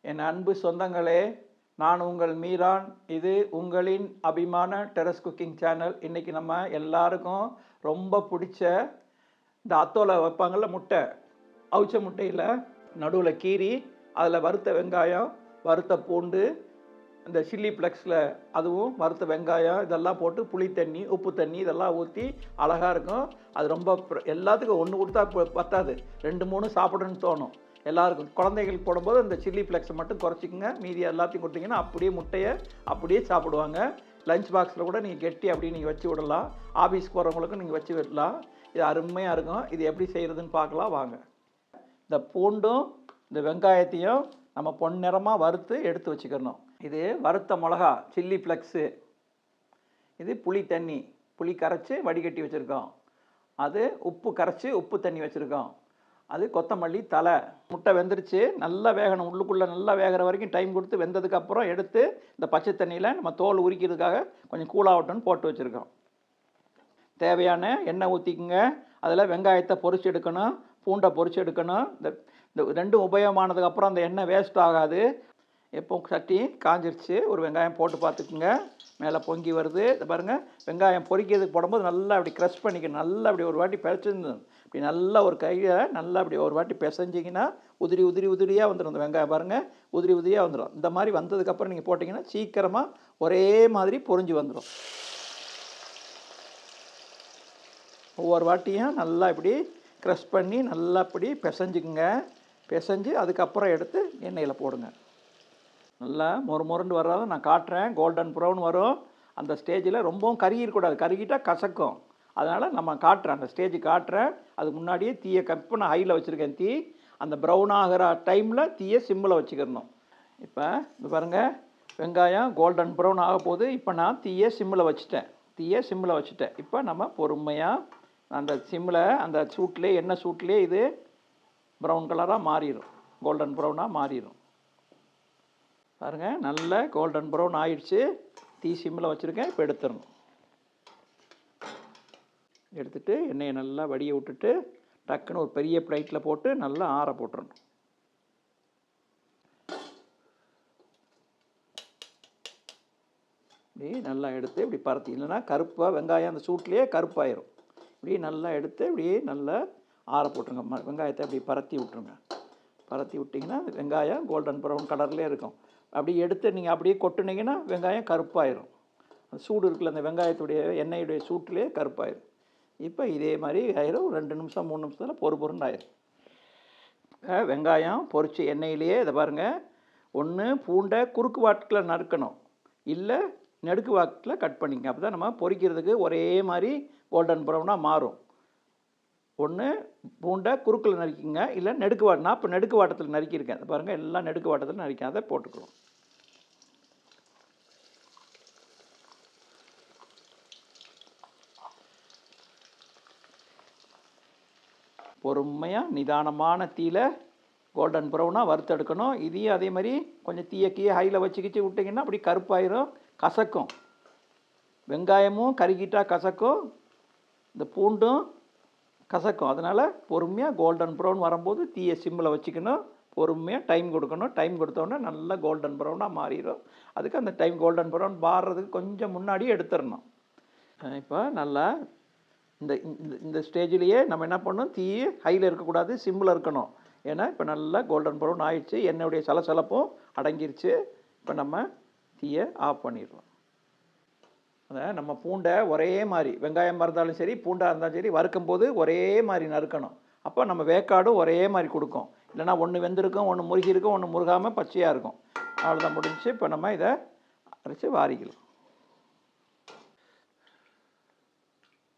என் அன்பு சொந்தங்களே நான் உங்கள் மீரான். இது உங்களின் அபிமான டெரஸ் குக்கிங் சேனல். இன்றைக்கி நம்ம எல்லாருக்கும் ரொம்ப பிடிச்ச இந்த அத்தோலை வைப்பாங்கள்ல முட்டை. அவிச்ச முட்டையில் நடுவில் கீரி அதில் வறுத்த வெங்காயம் வறுத்த பூண்டு இந்த சில்லி ஃப்ளெக்ஸில் அதுவும் வறுத்த வெங்காயம் இதெல்லாம் போட்டு புளி தண்ணி உப்பு தண்ணி இதெல்லாம் ஊற்றி அழகாக இருக்கும். அது ரொம்ப எல்லாத்துக்கும் ஒன்று கொடுத்தா ப- பத்தாது. ரெண்டு மூணு சாப்பிடணும்னு தோணும். எல்லாருக்கும். குழந்தைகளுக்கு போடும்போது இந்த சில்லி ஃப்ளெக்ஸை மட்டும் குறைச்சிக்கங்க. மீதி எல்லாத்தையும் கொடுத்தீங்கன்னா அப்படியே முட்டையை அப்படியே சாப்பிடுவாங்க. லஞ்ச் பாக்ஸில் கூட நீங்கள் கெட்டி அப்படியே நீங்கள் வச்சு விடலாம். ஆஃபீஸ்க்கு போகிறவங்களுக்கும் நீங்கள் வச்சு விடலாம். இது அருமையாக இருக்கும். இது எப்படி செய்கிறதுன்னு பார்க்கலாம். வாங்க. இந்த பூண்டும் இந்த வெங்காயத்தையும் நம்ம பொன்னிறமாக வறுத்து எடுத்து வச்சுக்கணும். இது வறுத்த மிளகா சில்லி ஃப்ளெக்ஸு இது புளி தண்ணி. புளி கரைச்சி வடிகட்டி வச்சுருக்கோம். அது உப்பு கரைச்சி உப்பு தண்ணி வச்சுருக்கோம். அது கொத்தமல்லி தலை முட்டை வெந்துருச்சு. நல்லா வேகணும். உள்ளுக்குள்ளே நல்லா வேகிற வரைக்கும் டைம் கொடுத்து வெந்ததுக்கப்புறம் எடுத்து இந்த பச்சை தண்ணியில் நம்ம தோல் உரிக்கிறதுக்காக கொஞ்சம் கூலாகட்டும்னு போட்டு வச்சுருக்கோம். தேவையான எண்ணெய் ஊற்றிக்குங்க அதில் வெங்காயத்தை பொரிச்சு எடுக்கணும். பூண்டை பொரிச்சு எடுக்கணும். இந்த இந்த ரெண்டும் உபயோகமானதுக்கப்புறம் அந்த எண்ணெய் வேஸ்ட் ஆகாது. இப்போ சட்டி காஞ்சிருச்சு. ஒரு வெங்காயம் போட்டு பார்த்துக்குங்க. மேலே பொங்கி வருது. இதை பாருங்கள் வெங்காயம் பொரிக்கிறதுக்கு போடும்போது நல்லா அப்படி க்ரஷ் பண்ணிக்கணும் நல்லா அப்படி ஒரு வாட்டி பிசைஞ்சு இப்படி நல்லா ஒரு கையை நல்லா அப்படி ஒரு வாட்டி பிசைஞ்சிங்கன்னா உதிரி உதிரி உதிரியாக வந்துடும் இந்த வெங்காயம் பாருங்கள் உதிரி உதிரியாக வந்துடும் இந்த மாதிரி வந்ததுக்கப்புறம் நீங்கள் போட்டிங்கன்னா சீக்கிரமாக ஒரே மாதிரி பொரிஞ்சு வந்துடும் ஒவ்வொரு வாட்டியும் நல்லா இப்படி க்ரஷ் பண்ணி நல்லா இப்படி பிசைஞ்சுக்குங்க. பிசைஞ்சு அதுக்கப்புறம் எடுத்து எண்ணெயில் போடுங்க. நல்லா மொறு மொருண்டு வர்றத நான் காட்டுறேன். கோல்டன் ப்ரௌன் வரும். அந்த ஸ்டேஜில் ரொம்பவும் கருகிடக்கூடாது கருகிட்டால் கசக்கும். அதனால் நம்ம காட்டுறேன். அந்த ஸ்டேஜ் காட்டுறேன். அதுக்கு முன்னாடியே தீயை கப்பு நான் ஹையில் வச்சுருக்கேன் தீ. அந்த ப்ரௌன் ஆகிற டைமில் தீயை சிம்மில் வச்சுக்கிறணும். இப்போ இது பாருங்கள் வெங்காயம் கோல்டன் ப்ரௌன் ஆக போகுது. இப்போ நான் தீயை சிம்மில் வச்சுட்டேன். தீயை சிம்மில் வச்சுட்டேன். இப்போ நம்ம பொறுமையாக அந்த சிம்மில் அந்த சூட்லேயே எண்ணெய் சூட்லேயே இது ப்ரௌன் கலராக மாறிடும் கோல்டன் ப்ரௌனாக மாறிடும் பாருங்கள் நல்ல கோல்டன் ப்ரௌன் ஆயிடுச்சு. தீ சிம்மில் வச்சுருக்கேன் இப்போ எடுத்துடணும். எடுத்துட்டு எண்ணெயை நல்லா வடிய விட்டுட்டு டக்குன்னு ஒரு பெரிய ப்ளைட்டில் போட்டு நல்லா ஆற போட்டுடணும் இப்படி நல்லா எடுத்து இப்படி பரத்தி இல்லைன்னா கருப்பாக வெங்காயம் அந்த சூட்லேயே கருப்பாயிரும். இப்படி நல்லா எடுத்து இப்படியே நல்லா ஆற போட்டுருங்க. ம- வெங்காயத்தை அப்படி பரத்தி விட்ருங்க பரத்தி விட்டிங்கன்னா வெங்காயம் கோல்டன் ப்ரௌன் கலர்லேயே இருக்கும். அப்படி எடுத்து நீங்கள் அப்படியே கொட்டுனீங்கன்னா வெங்காயம் கருப்பாயிரும். அந்த சூடு இருக்குல்ல அந்த வெங்காயத்துடைய எண்ணெயுடைய சூட்டிலே கருப்பாயிரும். இப்போ இதே மாதிரி ஆயிரும். ஒரு ரெண்டு நிமிஷம் மூணு நிமிஷத்தில் பொறு பொருன்னு ஆயிரும். வெங்காயம் பொரிச்சு எண்ணெயிலேயே இதை பாருங்கள் ஒன்று பூண்டை குறுக்கு வாட்டில் நறுக்கணும். இல்லை நெடுக்கு வாட்டில் கட் பண்ணிக்கங்க. அப்போ தான் நம்ம பொரிக்கிறதுக்கு ஒரே மாதிரி கோல்டன் ப்ரௌனாக மாறும். ஒன்று பூண்டை குறுக்கில் நறுக்கிங்க. இல்லை நெடுக்கு வாட் நான் இப்போ நெடுக்கு வாட்டத்தில் நறுக்கியிருக்கேன். பாருங்கள் எல்லாம் நெடுக்கு வாட்டத்தில் நறுக்கேன் அதை போட்டுக்கிறோம். பொறுமையாக நிதானமான தீயில் கோல்டன் ப்ரௌனாக வறுத்தெடுக்கணும். இதையும் அதே மாதிரி கொஞ்சம் தீய கீய ஹையில் வச்சுக்கிச்சு விட்டிங்கன்னா அப்படி கருப்பாயிரும் கசக்கும். வெங்காயமும் கருகிட்டா கசக்கும். இந்த பூண்டும் கசக்கும். அதனால் பொறுமையாக கோல்டன் ப்ரௌன் வரும்போது தீயை சிம்மில் வச்சுக்கணும். பொறுமையாக டைம் கொடுக்கணும். டைம் கொடுத்தோன்னே நல்லா கோல்டன் ப்ரௌனாக மாறிடும். அதுக்கு அந்த டைம் கோல்டன் ப்ரௌன் மாறுறதுக்கு கொஞ்சம் முன்னாடியே எடுத்துடணும். இப்போ நல்லா இந்த இந்த இந்த ஸ்டேஜ்லேயே நம்ம என்ன பண்ணணும்? தீ ஹையில் இருக்கக்கூடாது சிம்மில் இருக்கணும். ஏன்னா இப்போ நல்லா கோல்டன் ப்ரௌன் ஆயிடுச்சு. என்னுடைய சலசலப்பும் அடங்கிருச்சு. இப்போ நம்ம தீயை ஆஃப் பண்ணிடுறோம். நம்ம பூண்டை ஒரே மாதிரி வெங்காயமாக இருந்தாலும் சரி பூண்டாக இருந்தாலும் சரி வறுக்கும் போது ஒரே மாதிரி நறுக்கணும். அப்போ நம்ம வேக்காடும் ஒரே மாதிரி கொடுக்கும். இல்லைன்னா ஒன்று வெந்திருக்கும் ஒன்று முருகி இருக்கும் ஒன்று முருகாமல் பச்சையாக இருக்கும். அவ்வளோதான் முடிஞ்சுச்சு. இப்போ நம்ம இதை அரைச்சி வாரிக்கலாம்.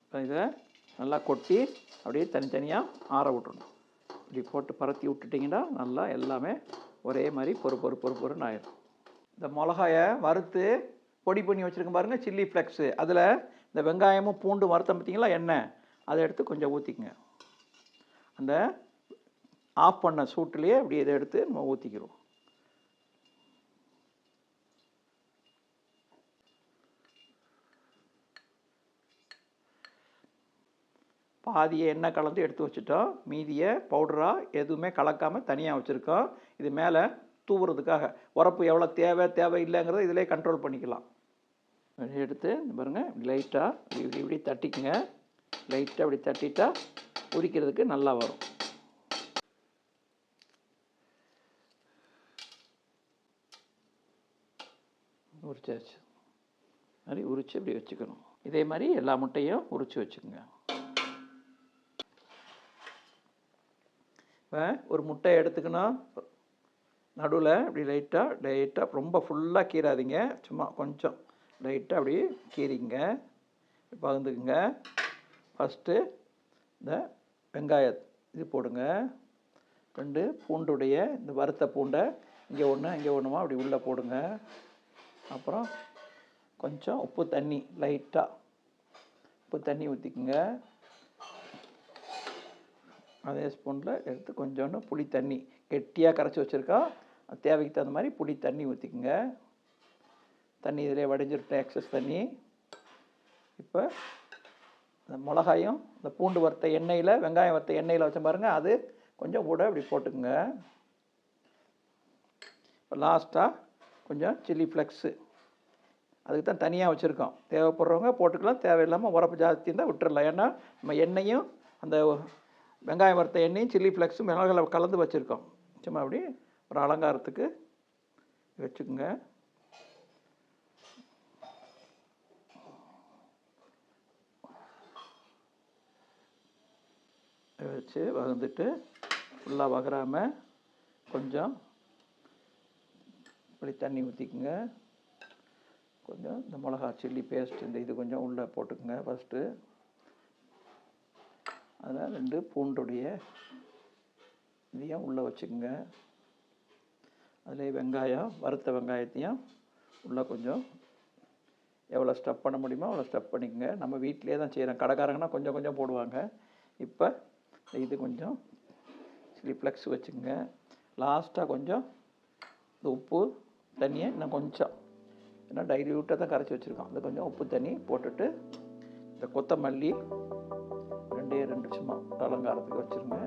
இப்போ இதை நல்லா கொட்டி அப்படியே தனித்தனியாக ஆற விட்டுணும் இப்படி போட்டு பரத்தி விட்டுட்டிங்கன்னா நல்லா எல்லாமே ஒரே மாதிரி பொறு பொறு பொறு பொறுன்னு ஆயிடும் இந்த மிளகாயை வறுத்து பொடி பண்ணி வச்சுருக்கேன் பாருங்கள் சில்லி ஃப்ளெக்ஸு அதில் இந்த வெங்காயமும் பூண்டு வறுத்தம் பார்த்தீங்களா எண்ணெய். அதை எடுத்து கொஞ்சம் ஊற்றிக்குங்க அந்த ஆஃப் பண்ண சூட்டுலேயே அப்படி இதை எடுத்து நம்ம ஊற்றிக்கிறோம் பாதியை எண்ணெய் கலந்து எடுத்து வச்சுட்டோம். மீதியை பவுடராக எதுவுமே கலக்காமல் தனியாக வச்சுருக்கோம். இது மேலே தூவுறதுக்காக. உரப்பு எவ்வளோ தேவை தேவை இல்லைங்கிறத இதிலே கண்ட்ரோல் பண்ணிக்கலாம். எடுத்து இந்த பாருங்க லைட்டாக இப்படி இப்படி இப்படி தட்டிக்குங்க. லைட்டாக இப்படி தட்டிட்டா உரிக்கிறதுக்கு நல்லா வரும். உரிச்சாச்சு. மாதிரி உரித்து இப்படி வச்சுக்கணும். இதே மாதிரி எல்லா முட்டையும் உரித்து வச்சுக்கோங்க. இப்போ ஒரு முட்டை எடுத்துக்கணும். நடுவில் இப்படி லைட்டாக லைட்டாக ரொம்ப ஃபுல்லாக கீறாதீங்க. சும்மா கொஞ்சம் லைட்டாக அப்படி கீறிங்க பகிர்ந்துக்குங்க. ஃபஸ்ட்டு இந்த வெங்காய இது போடுங்க. ரெண்டு பூண்டுடைய இந்த வறுத்த பூண்டை இங்கே ஒன்று இங்கே ஒன்றுமா அப்படி உள்ளே போடுங்க. அப்புறம் கொஞ்சம் உப்பு தண்ணி லைட்டாக உப்பு தண்ணி ஊற்றிக்குங்க அதே ஸ்பூனில் எடுத்து கொஞ்சோண்டு புளி தண்ணி கெட்டியாக கரைச்சி வச்சுருக்கோம் தேவைக்கு தகுந்த மாதிரி புளி தண்ணி ஊற்றிக்குங்க தண்ணி இதிலே வடிஞ்சிருட்டேன் எக்ஸஸ் தண்ணி. இப்போ இந்த மிளகாயும் இந்த பூண்டு வறுத்த எண்ணெயில் வெங்காயம் வறுத்த எண்ணெயில் வச்ச பாருங்கள் அது கொஞ்சம் கூட இப்படி போட்டுக்குங்க. இப்போ லாஸ்ட்டாக கொஞ்சம் சில்லி ஃப்ளெக்ஸு அதுக்கு தான் தனியாக வச்சுருக்கோம். தேவைப்படுறவங்க போட்டுக்கலாம் தேவையில்லாமல் உரப்பு ஜாஸ்தி இருந்தால் விட்டுறலாம். ஏன்னா நம்ம எண்ணெயும் அந்த வெங்காயம் வறுத்த எண்ணெயும் சில்லி ஃப்ளெக்ஸும் மிளகால கலந்து வச்சுருக்கோம். சும்மா அப்படி ஒரு அலங்காரத்துக்கு வச்சுக்கோங்க. வச்சு வகுந்துட்டு ஃபுல்லாக வகராமல் கொஞ்சம் இப்படி தண்ணி ஊற்றிக்குங்க கொஞ்சம் இந்த மிளகா சில்லி பேஸ்ட் இந்த இது கொஞ்சம் உள்ளே போட்டுக்குங்க ஃபஸ்ட்டு அதில் ரெண்டு பூண்டுடைய இதையும் உள்ளே வச்சுக்கோங்க. அதில் வெங்காயம் வறுத்த வெங்காயத்தையும் உள்ளே கொஞ்சம் எவ்வளோ ஸ்டப் பண்ண முடியுமோ அவ்வளோ ஸ்டப் பண்ணிக்கோங்க. நம்ம வீட்டிலே தான் செய்கிறோம் கடைக்காரங்கன்னா கொஞ்சம் கொஞ்சம் போடுவாங்க. இப்போ இது கொஞ்சம் சில்லி ஃப்ளெக்ஸ் வச்சுக்கோங்க லாஸ்ட்டாக கொஞ்சம் இந்த உப்பு தண்ணியை இன்னும் கொஞ்சம். ஏன்னா டைல்யூட்டாக தான் கரைச்சி வச்சுருக்கோம். அது கொஞ்சம் உப்பு தண்ணி போட்டுட்டு இந்த கொத்தமல்லி ரெண்டே ரெண்டு சும்மா அலங்காரத்துக்கு வச்சுருங்க.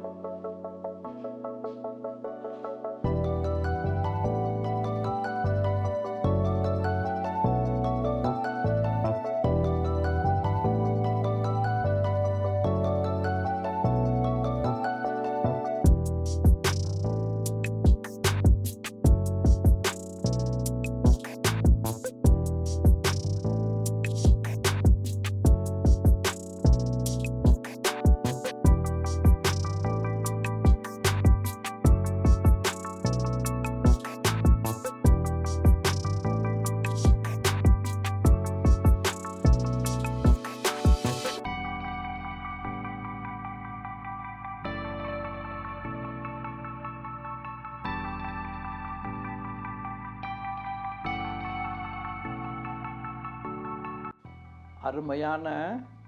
அருமையான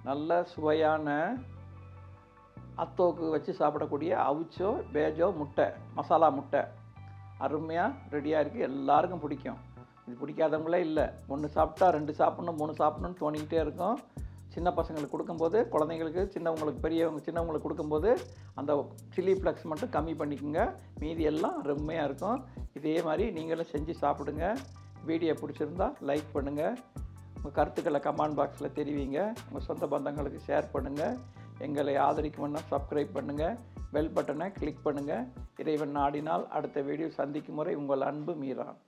நல்ல சுவையான அத்தோக்கு வச்சு சாப்பிடக்கூடிய அவிச்சோ பேஜோ முட்டை மசாலா முட்டை. அருமையாக ரெடியாக இருக்குது எல்லாருக்கும் பிடிக்கும். இது பிடிக்காதவங்களே இல்லை. ஒன்று சாப்பிட்டா ரெண்டு சாப்பிட்ணும் மூணு சாப்பிட்ணுன்னு தோணிக்கிட்டே இருக்கும். சின்ன பசங்களுக்கு கொடுக்கும்போது குழந்தைங்களுக்கு சின்னவங்களுக்கு பெரியவங்க சின்னவங்களுக்கு கொடுக்கும்போது அந்த சில்லி ஃப்ளக்ஸ் மட்டும் கம்மி பண்ணிக்கோங்க. மீதி எல்லாம் அருமையாக இருக்கும். இதே மாதிரி நீங்களும் செஞ்சு சாப்பிடுங்க. வீடியோ பிடிச்சிருந்தா லைக் பண்ணுங்கள் உங்கள் கருத்துக்களை கமெண்ட் பாக்ஸில் தெரிவிங்க. உங்கள் சொந்த பந்தங்களுக்கு ஷேர் பண்ணுங்கள் எங்களை ஆதரிக்கணும்னா சப்ஸ்கிரைப் பண்ணுங்கள் பெல் பட்டனை கிளிக் பண்ணுங்கள் இறைவன் நாடினால் அடுத்த வீடியோ சந்திக்கும் முறை உங்கள் அன்பு மீறான்